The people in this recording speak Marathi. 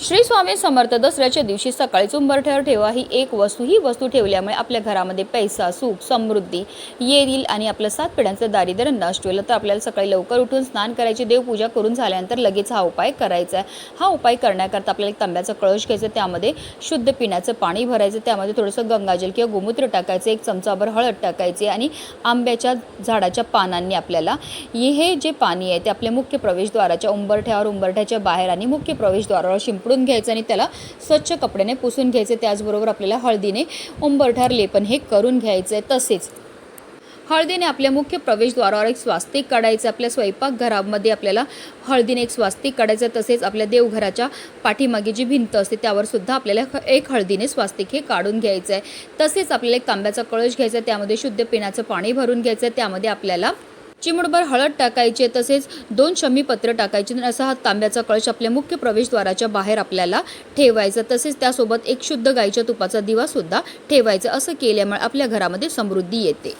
श्री स्वामी समर्थ दसऱ्याच्या दिवशी सकाळीच उंबरठ्यावर ठेवा ही एक वस्तू. ही वस्तू ठेवल्यामुळे आपल्या घरामध्ये पैसा सुख समृद्धी येईल आणि आपलं सात पिढ्यांचं दारिद्र्य नष्ट होईल. तर आपल्याला सकाळी लवकर उठून स्नान करायचे देवपूजा करून झाल्यानंतर लगेच हा उपाय करायचा आहे. हा उपाय करण्याकरता आपल्याला एक तांब्याचा कळश घ्यायचा त्यामध्ये शुद्ध पिण्याचं पाणी भरायचं त्यामध्ये थोडंसं गंगाजल किंवा गोमूत्र टाकायचं एक चमचाभर हळद टाकायची आणि आंब्याच्या झाडाच्या पानांनी आपल्याला हे जे पाणी आहे ते आपल्या मुख्य प्रवेशद्वाराच्या उंबरठ्यावर उंबरठ्याच्या बाहेर आणि मुख्य प्रवेशद्वारावर शिंप शिंपडून घ्यायचं आणि त्याला स्वच्छ कपड्याने पुसून घ्यायचे. त्याचबरोबर आपल्याला हळदीने उंबरठार लेपन हे करून घ्यायचं आहे तसेच. हळदीने आपल्या मुख्य प्रवेशद्वारावर एक स्वास्तिक काढायचं आपल्या स्वयंपाकघरामध्ये आपल्याला हळदीने एक स्वास्तिक काढायचं तसेच आपल्या देवघराच्या पाठीमागे जी भिंत असते त्यावर सुद्धा आपल्याला एक हळदीने स्वास्तिक हे काढून घ्यायचं आहे तसेच आपल्याला एक तांब्याचा कळश घ्यायचा आहे त्यामध्ये शुद्ध पिण्याचं पाणी भरून घ्यायचं आहे त्यामध्ये आपल्याला चिमुटभर हळद टाकायचे तसेच दोन शमी पत्र टाकायचे आणि असा हा तांब्याचा कळश आपल्या मुख्य प्रवेशद्वाराच्या बाहेर आपल्याला ठेवायचं. तसेच त्यासोबत एक शुद्ध गाईच्या तुपाचा दिवा सुद्धा ठेवायचा. असं केल्यामुळे आपल्या घरामध्ये समृद्धी येते.